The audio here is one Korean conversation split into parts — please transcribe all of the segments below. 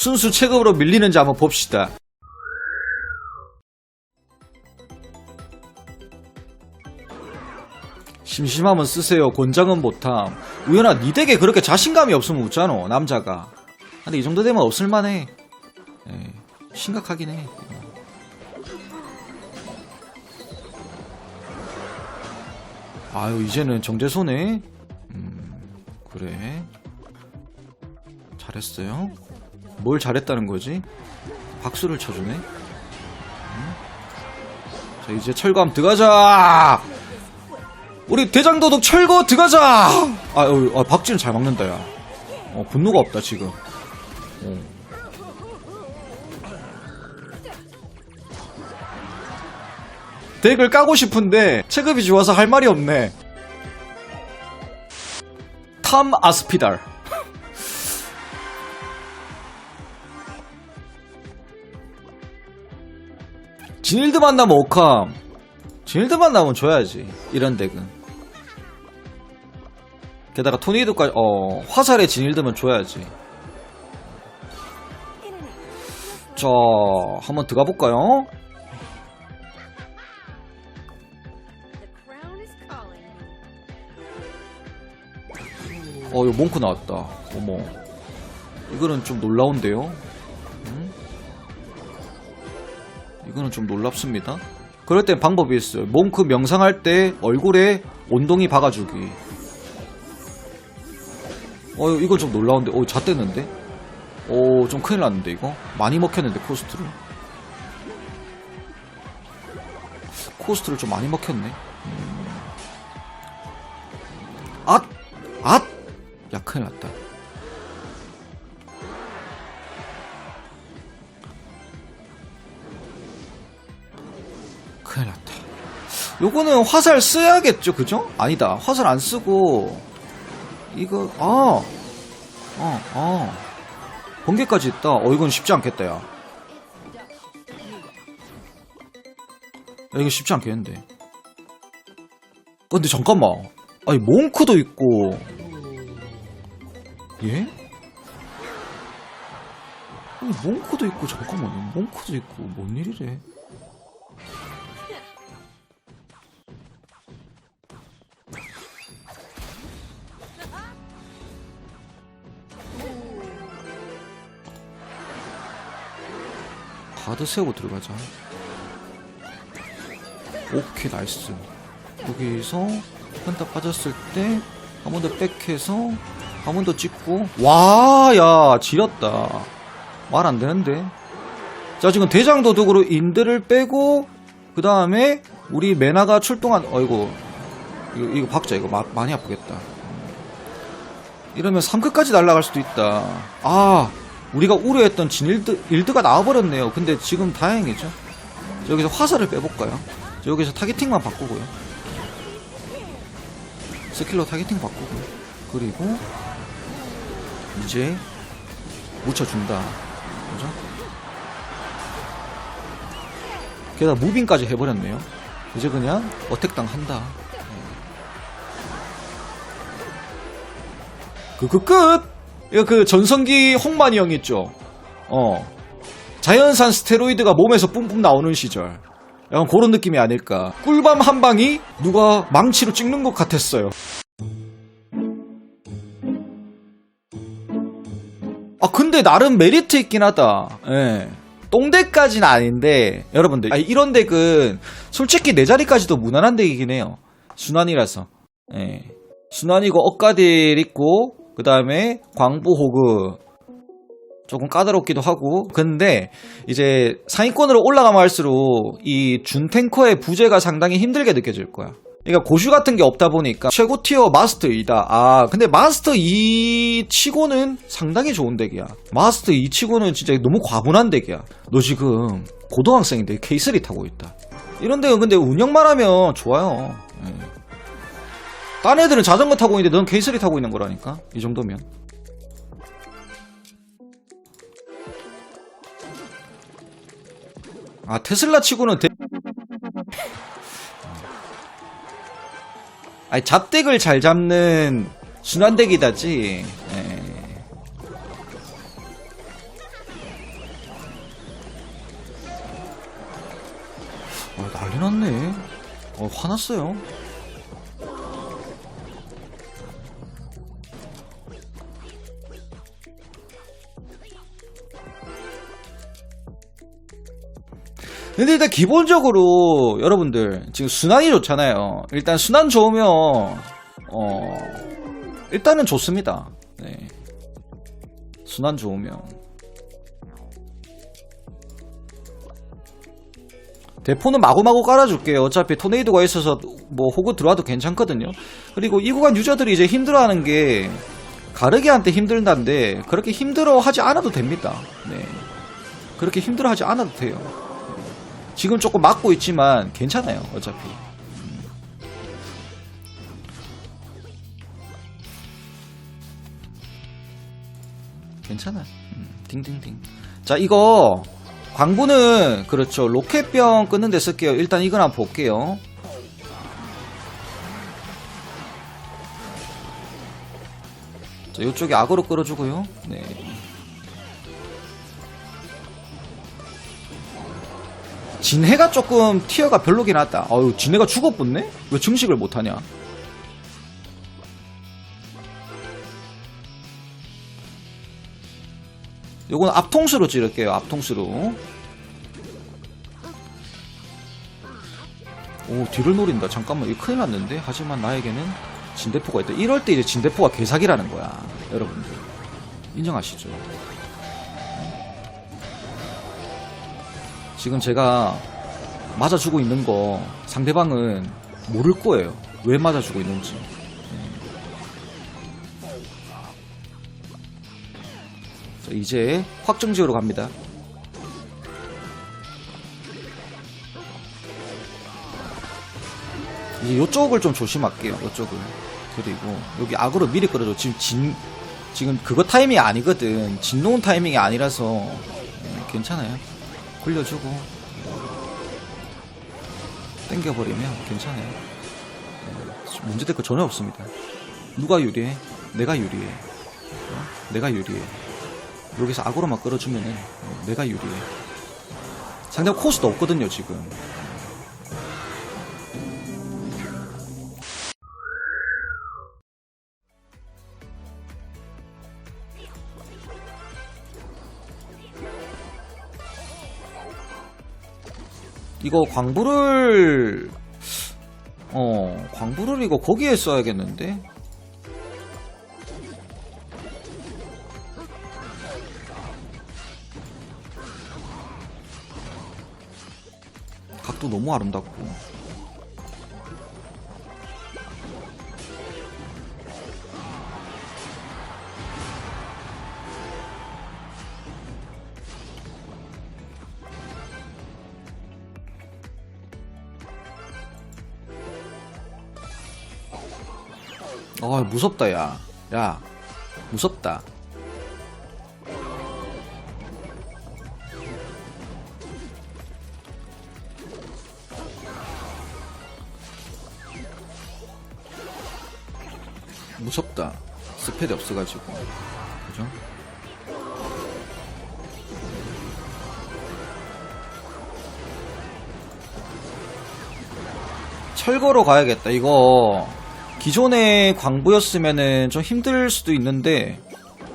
순수 체급으로 밀리는지 한번 봅시다. 심심하면 쓰세요. 곤장은 못함. 우연아, 니 덱에 그렇게 자신감이 없으면 웃잖아, 남자가. 근데 이 정도 되면 없을만해. 예, 심각하긴 해. 아유, 이제는 정제소네? 음, 그래. 잘했어요. 뭘 잘했다는 거지? 박수를 쳐주네? 음? 자, 이제 철감 들어가자! 우리 대장도둑 철거 들어가자! 아, 어, 아, 박쥐는 잘 막는다, 야. 어, 분노가 없다, 지금. 어. 덱을 까고 싶은데 체급이 좋아서 할 말이 없네. 탐 아스피달. 진일드 만나면 오캄. 진일드 만나면 줘야지. 이런 덱은. 게다가 토니도까지 어 화살에 진일드면 줘야지. 자, 한번 들어가 볼까요? 어, 이거 몽크 나왔다. 어머. 이거는 좀 놀라운데요? 이거는 좀 놀랍습니다. 그럴 땐 방법이 있어요. 몽크 명상할 때 얼굴에 온동이 박아주기. 어, 이거 좀 놀라운데. 어, 잣됐는데? 오, 좀 큰일 났는데, 이거? 많이 먹혔는데, 코스트를. 코스트를 좀 많이 먹혔네. 음. 앗! 앗! 야, 큰일 났다. 요거는 화살 써야겠죠, 그죠? 아니다. 화살 안 쓰고, 이거, 아, 어, 어. 번개까지 있다. 어, 이건 쉽지 않겠다, 야. 야, 이거 쉽지 않겠는데. 어, 근데 잠깐만. 아니, 몽크도 있고, 예? 아니, 몽크도 있고, 잠깐만요. 몽크도 있고, 뭔 일이래? 가드 세우고 들어가자. 오케이, 나이스. 여기서 한타 빠졌을 때 한 번 더 백해서 한 번 더 찍고 와, 야, 지렸다. 말 안 되는데. 자, 지금 대장 도둑으로 인드를 빼고 그 다음에 우리 메나가 출동한 어이구 이거, 이거 박자 이거 마, 많이 아프겠다. 이러면 3급까지 날아갈 수도 있다. 아, 우리가 우려했던 진일드 일드가 나와버렸네요. 근데 지금 다행이죠. 자, 여기서 화살을 빼볼까요? 자, 여기서 타겟팅만 바꾸고요. 스킬로 타겟팅 바꾸고 그리고 이제 묻혀준다. 그죠? 게다가 무빙까지 해버렸네요. 이제 그냥 어택당 한다. 그그 끝! 이거 그 전성기 홍만이 형 있죠? 어. 자연산 스테로이드가 몸에서 뿜뿜 나오는 시절. 약간 그런 느낌이 아닐까. 꿀밤 한 방이 누가 망치로 찍는 것 같았어요. 아, 근데 나름 메리트 있긴 하다. 예. 똥덱까지는 아닌데, 여러분들. 아, 이런 덱은 솔직히 내 자리까지도 무난한 덱이긴 해요. 순환이라서. 예. 순환이고, 억가딜 있고, 그 다음에 광부 호그. 조금 까다롭기도 하고. 근데, 이제 상위권으로 올라가면 할수록 이 준탱커의 부재가 상당히 힘들게 느껴질 거야. 그러니까 고슈 같은 게 없다 보니까 최고 티어 마스터 2다. 아, 근데 마스터 2 치고는 상당히 좋은 덱이야. 마스터 2 치고는 진짜 너무 과분한 덱이야. 너 지금 고등학생인데 K3 타고 있다. 이런 덱은 근데 운영만 하면 좋아요. 예. 딴 애들은 자전거 타고 있는데 넌 케이스리 타고 있는 거라니까? 이 정도면. 아 테슬라 치고는 대... 아니 잡덱을 잘 잡는 순환덱이다지. 네. 예. 어, 난리 났네. 어, 화났어요. 근데 일단 기본적으로 여러분들 지금 순환이 좋잖아요. 일단 순환 좋으면 어 일단은 좋습니다. 네. 순환 좋으면 대포는 마구마구 깔아줄게요. 어차피 토네이도가 있어서 뭐 호구 들어와도 괜찮거든요. 그리고 이 구간 유저들이 이제 힘들어하는 게 가르기한테 힘들다는데 그렇게 힘들어하지 않아도 됩니다. 네. 그렇게 힘들어하지 않아도 돼요. 지금 조금 막고 있지만 괜찮아요. 어차피. 음. 괜찮아. 음, 딩딩딩. 자, 이거 광부는 그렇죠. 로켓병 끊는 데 쓸게요. 일단 이건 한번 볼게요. 자, 이쪽에 악어로 끌어주고요. 네. 진해가 조금 티어가 별로긴 하다. 어유 진해가 죽어붙네? 왜 증식을 못하냐? 요건 앞통수로 찌를게요. 앞통수로. 오 뒤를 노린다. 잠깐만 이거 큰일 났는데. 하지만 나에게는 진대포가 있다. 이럴 때 이제 진대포가 개사기라는 거야. 여러분들 인정하시죠? 지금 제가 맞아주고 있는 거 상대방은 모를 거예요. 왜 맞아주고 있는지. 자, 이제 확정 지으러 갑니다. 이제 요쪽을 좀 조심할게요. 요쪽을. 그리고 여기 악으로 미리 끌어줘. 지금 진 지금 그거 타이밍이 아니거든. 진노운 타이밍이 아니라서 음, 괜찮아요. 굴려주고 땡겨버리면 괜찮아요. 네, 문제될 거 전혀 없습니다. 누가 유리해? 내가 유리해. 어? 내가 유리해. 여기서 악으로만 끌어주면은 어, 내가 유리해. 상대방 코스도 없거든요 지금. 이거 광부를 어 광부를 이거 거기에 써야겠는데? 각도 너무 아름답고 무섭다 야. 야. 무섭다. 무섭다. 스패드 없어가지고. 그죠? 철거로 가야겠다. 이거 기존의 광부였으면은 좀 힘들 수도 있는데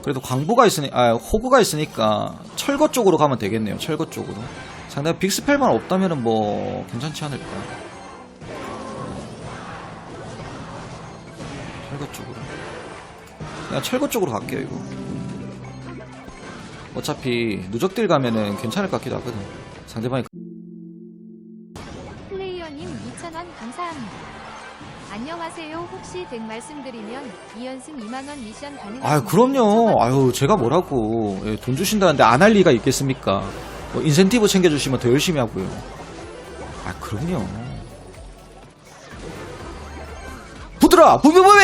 그래도 광부가 있으니 아 호구가 있으니까 철거 쪽으로 가면 되겠네요. 철거 쪽으로. 상대가 빅스펠만 없다면은 뭐 괜찮지 않을까. 철거 쪽으로. 그냥 철거 쪽으로 갈게요 이거. 어차피 누적딜 가면은 괜찮을 것 같기도 하거든. 상대방이 안녕하세요. 혹시 댁 말씀드리면 2연승 2만원 미션 가능하신가요? 아 그럼요. 아유 제가 뭐라고 예, 돈 주신다는데 안 할 리가 있겠습니까? 뭐 인센티브 챙겨주시면 더 열심히 하고요. 아 그럼요. 부드라 부비부비.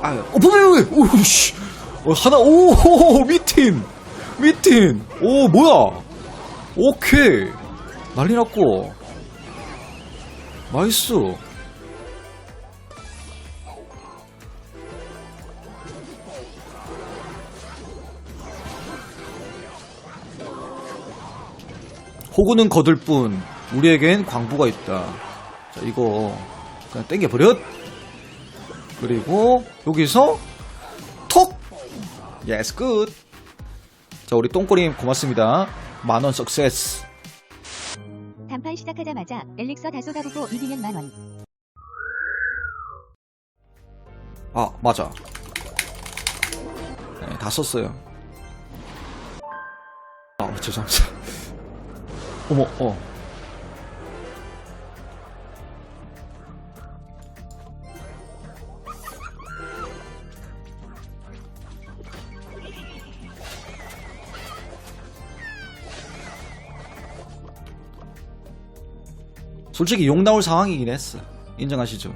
아 어, 부비부비. 오씨. 어, 하나 오 미팅 미팅. 오 뭐야? 오케이 난리 났고. 나이스. 호구는 거들 뿐 우리에겐 광부가 있다. 자 이거 그냥 땡겨버렸. 그리고 여기서 톡! 예스 굿. 자 우리 똥꼬님 고맙습니다. 만원 석세스. 단판 시작하자마자 엘릭서 다소 다보고 이기면 만원. 아 맞아. 네, 다 썼어요. 아 죄송합니다. 어머 어. 솔직히 욕 나올 상황이긴 했어. 인정하시죠?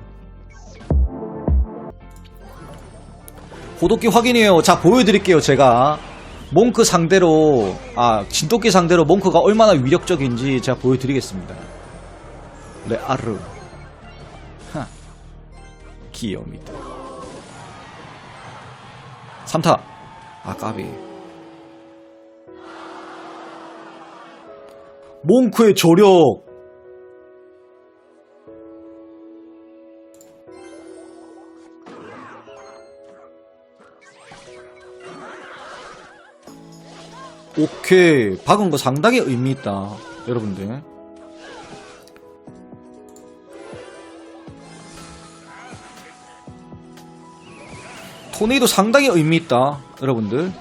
고독기 확인이에요. 자, 보여드릴게요, 제가. 몽크 상대로, 아, 진돗개 상대로 몽크가 얼마나 위력적인지 제가 보여드리겠습니다. 레아르. 하. 귀여웁니다. 3타. 아, 까비. 몽크의 조력. 오케이. 박은 거 상당히 의미 있다 여러분들. 토네이도 상당히 의미 있다 여러분들.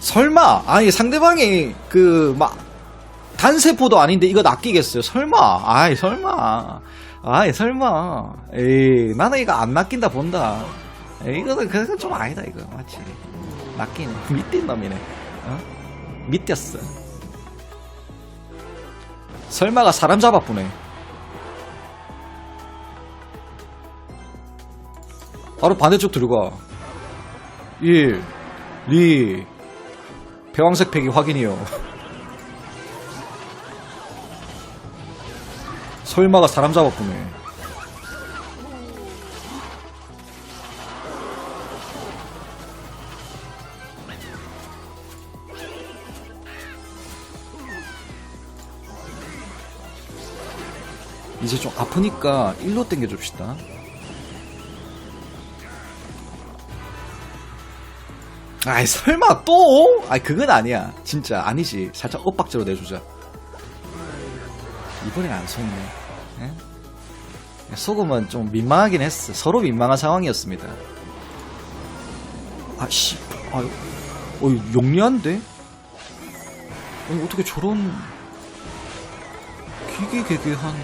설마 아니 상대방이 그 막 단세포도 아닌데 이거 낚이겠어요? 설마 아이 설마 아이 설마 에이 나는 이거 안 낚인다 본다 에이, 이거는 그건 좀 아니다 이거 맞지 낚이네 밑뛴 놈이네 어? 밑뛰었어 설마가 사람 잡아보네 바로 반대쪽 들어가 1 2 배왕색 팩이 확인이요 설마가 사람 잡았구네. 이제 좀 아프니까 일로 당겨줍시다. 아이 설마 또? 아이 그건 아니야. 진짜 아니지. 살짝 엇박자로 내주자. 이번엔 안 속네. 예? 속으면 좀 민망하긴 했어. 서로 민망한 상황이었습니다. 아씨, 아, 어, 용리한데? 아니, 어떻게 저런 기기개개한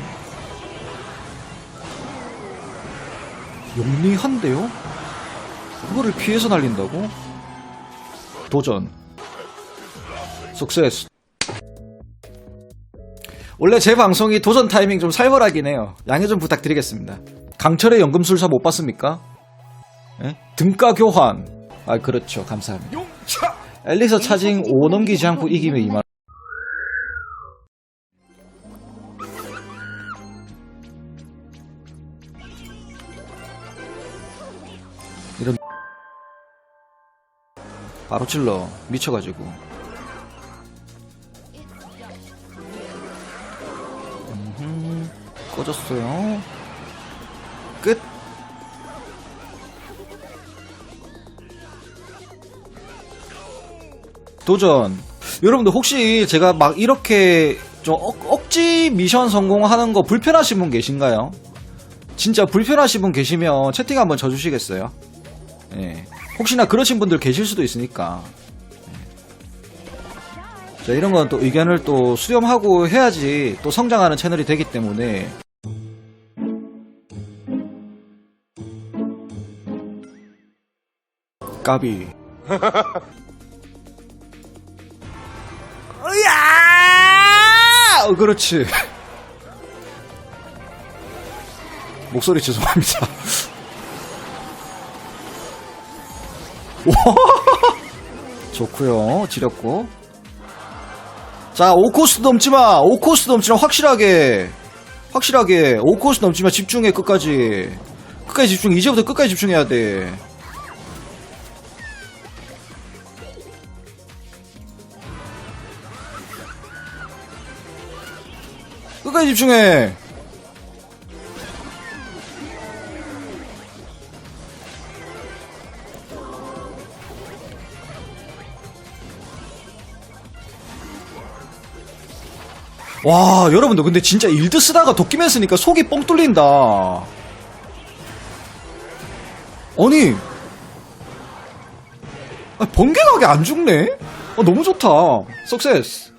용리한데요? 그거를 피해서 날린다고? 도전. 속세스. 원래 제 방송이 도전 타이밍 좀 살벌하긴 해요. 양해 좀 부탁드리겠습니다. 강철의 연금술사 못 봤습니까? 예? 등가 교환. 아 그렇죠. 감사합니다. 엘리서 차징 5 넘기지 않고 이기면 2만. 이런 바로 찔러 미쳐가지고 꺼졌어요. 끝. 도전. 여러분들 혹시 제가 막 이렇게 좀 억, 억지 미션 성공하는 거 불편하신 분 계신가요? 진짜 불편하신 분 계시면 채팅 한번 쳐주시겠어요? 예. 혹시나 그러신 분들 계실 수도 있으니까. 자, 이런 건 또 의견을 또 수렴하고 해야지 또 성장하는 채널이 되기 때문에. 까비. 으야! 어, 그렇지. 목소리 죄송합니다. 좋고요. 지렸고. 자 5코스 넘지마. 5코스 넘지마. 확실하게. 확실하게. 5코스 넘지마. 집중해 끝까지. 끝까지 집중. 이제부터 끝까지 집중해야 돼 끝까지 집중해. 와, 여러분들, 근데 진짜 일드 쓰다가 도끼맨 쓰니까 속이 뻥 뚫린다. 아니, 아, 번개가게 안 죽네? 아, 너무 좋다. 석세스.